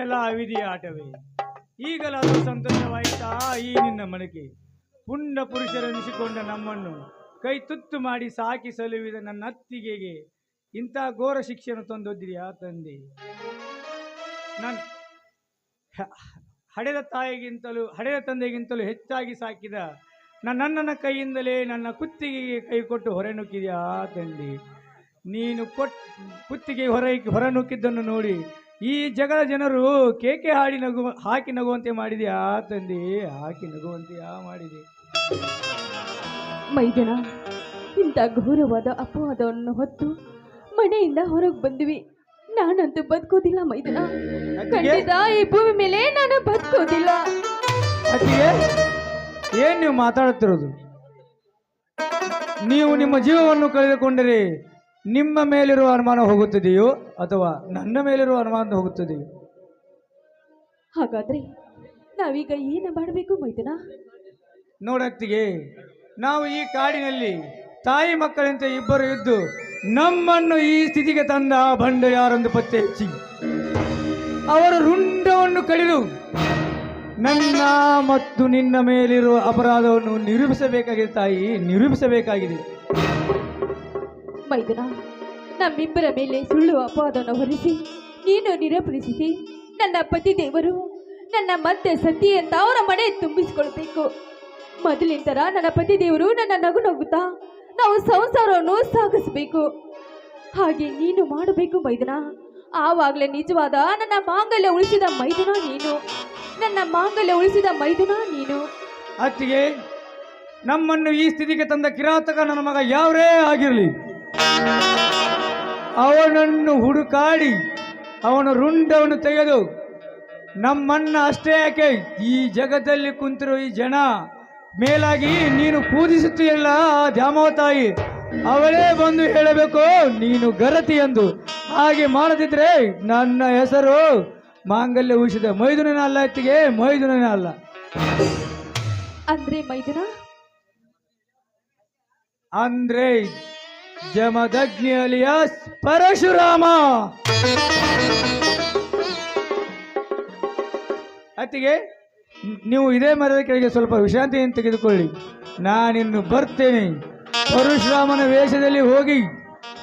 ಎಲ್ಲ ವಿಧಿಯ ಆಟವೇ. ಈಗಲಾದರೂ ಸಂತೋಷವಾಯಿತಾ ಈ ನಿನ್ನ ಮನಕೆ ಪುಂಡ ಪುರುಷರೆನಿಸಿಕೊಂಡ ನಮ್ಮನ್ನು ಕೈ ತುತ್ತು ಮಾಡಿ ಸಾಕಿ ಸಲುವಿದ ನನ್ನ ಅತ್ತಿಗೆಗೆ ಇಂಥ ಘೋರ ಶಿಕ್ಷೆಯನ್ನು ಆ ತಂದೆ. ನಾನು ಹಡೆದ ತಾಯಿಗಿಂತಲೂ, ಹಡೆದ ತಂದೆಗಿಂತಲೂ ಹೆಚ್ಚಾಗಿ ಸಾಕಿದ ನನ್ನಣ್ಣನ ಕೈಯಿಂದಲೇ ನನ್ನ ಕುತ್ತಿಗೆಗೆ ಕೈ ಕೊಟ್ಟು ಹೊರ ನುಗ್ಗಿದೆಯಾ ತಂದೆ? ನೀನು ಕೊಟ್ ಕುತ್ತಿಗೆ ಹೊರ ಹೊರ ನುಗ್ಗಿದ್ದನ್ನು ನೋಡಿ ಈ ಜಗದ ಜನರು ಕೇಕೆ ಹಾಡಿ ನಗು, ಹಾಕಿ ನಗುವಂತೆ ಮಾಡಿದೆಯಾ ತಂದೆ? ಹಾಕಿ ನಗುವಂತೆಯಾ ಮಾಡಿದೆ. ಮೈದನ ಇಂಥ ಘೋರವಾದ ಅಪವಾದವನ್ನು ಹೊತ್ತು ಮನೆಯಿಂದ ಹೊರಗೆ ಬಂದ್ವಿ. ನಾನಂತೂ ಬದುಕೋದಿಲ್ಲ ಮೈದನ. ಖಂಡಿತ ಈ ಭೂಮಿ ಮೇಲೆ ನಾನು ಬದುಕೋದಿಲ್ಲ. ಏನ್ ನೀವು ಮಾತಾಡುತ್ತಿರೋದು ನೀವು ನಿಮ್ಮ ಜೀವವನ್ನು ಕಳೆದುಕೊಂಡರೆ. ನಿಮ್ಮ ಮೇಲಿರುವ ಅನುಮಾನ ಹೋಗುತ್ತದೆಯೋ ಅಥವಾ ನನ್ನ ಮೇಲಿರುವ ಅನುಮಾನ ಹೋಗುತ್ತದೆಯೋ? ಹಾಗಾದ್ರೆ ನಾವೀಗ ಏನು ಮಾಡಬೇಕು ಮೈದನ? ನೋಡತ್ತಿಗೆ ನಾವು ಈ ಕಾಡಿನಲ್ಲಿ ತಾಯಿ ಮಕ್ಕಳಂತೆ ಇಬ್ಬರು ಇದ್ದು ನಮ್ಮನ್ನು ಈ ಸ್ಥಿತಿಗೆ ತಂದ ಬಂಡ ಯಾರೊಂದು ಪತ್ತೆ ಹೆಚ್ಚಿ. ಅವರ ರುಂಡವನ್ನು ಕಳೆದು ನನ್ನ ಮತ್ತು ನಿನ್ನ ಮೇಲಿರುವ ಅಪರಾಧವನ್ನು ನಿರೂಪಿಸಬೇಕಾಗಿದೆ ತಾಯಿ, ನಿರೂಪಿಸಬೇಕಾಗಿದೆ. ಮೈದನ, ನಮ್ಮಿಬ್ಬರ ಮೇಲೆ ಸುಳ್ಳು ಅಪವಾದವನ್ನು ಹೊರಿಸಿ, ನೀನು ನಿರೂಪಣಿಸಿ ನನ್ನ ಪತಿ ದೇವರು, ನನ್ನ ಮತ್ತೆ ಸತಿ ಅಂತ ಅವರ ಮನೆ ತುಂಬಿಸಿಕೊಳ್ಬೇಕು. ಮೊದಲಿನ ಥರ ನನ್ನ ಪತಿ ದೇವರು ನನ್ನ ನಗು ನಗುತ್ತಾ ನಾವು ಸಂಸಾರವನ್ನು ಸಾಗಿಸಬೇಕು. ಹಾಗೆ ನೀನು ಮಾಡಬೇಕು ಮೈದನ. ಆವಾಗಲೇ ನಿಜವಾದ ನನ್ನ ಮಾಂಗಲ್ಯ ಉಳಿಸಿದ ಮೈದನ ನೀನು. ನನ್ನ ಮಾಂಗಲ್ಯ ಉಳಿಸಿದ ಮೈದನ ನೀನು. ಅತ್ತಿಗೆ, ನಮ್ಮನ್ನು ಈ ಸ್ಥಿತಿಗೆ ತಂದ ಕಿರಾತಕ ನನ್ನ ಮಗ ಯಾವರೇ ಆಗಿರಲಿ. ಅವನನ್ನು ಹುಡುಕಾಡಿ, ಅವನ ರುಂಡವನ್ನು ತೆಗೆದು ನಮ್ಮನ್ನ ಅಷ್ಟೇ ಯಾಕೆ ಈ ಜಗದಲ್ಲಿ ಕುಂತಿರೋ ಈ ಜನ ಮೇಲಾಗಿ ನೀನು ಪೂಜಿಸುತ್ತೀಯಲ್ಲ ಆ ದ್ಯಾಮವ ತಾಯಿ. ಅವಳೇ ಬಂದು ಹೇಳಬೇಕು ನೀನು ಗರತಿ ಎಂದು. ಹಾಗೆ ಮಾಡದಿದ್ರೆ ನನ್ನ ಹೆಸರು ಮಾಂಗಲ್ಯ ಉಳಿಸಿದೆ. ಮೈದುನನ ಅಲ್ಲ ಅತ್ತಿಗೆ ಮೈದುನನ ಅಲ್ಲ. ಅಂದ್ರೆ ಮೈದುನ? ಅಂದ್ರೆ ಜಮದಗ್ನಿ ಅಲಿಯಾಸ್ ಪರಶುರಾಮ. ಅತ್ತಿಗೆ ನೀವು ಇದೇ ಮರದ ಕೆಳಗೆ ಸ್ವಲ್ಪ ವಿಶ್ರಾಂತಿಯನ್ನು ತೆಗೆದುಕೊಳ್ಳಿ. ನಾನಿನ್ನು ಬರ್ತೇನೆ. ಪರಶುರಾಮನ ವೇಷದಲ್ಲಿ ಹೋಗಿ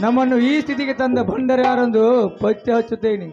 ನಮ್ಮನ್ನು ಈ ಸ್ಥಿತಿಗೆ ತಂದ ಬಂಡರ ಯಾರೊಂದು ಪತ್ತೆ ಹಚ್ಚುತ್ತೇನೆ.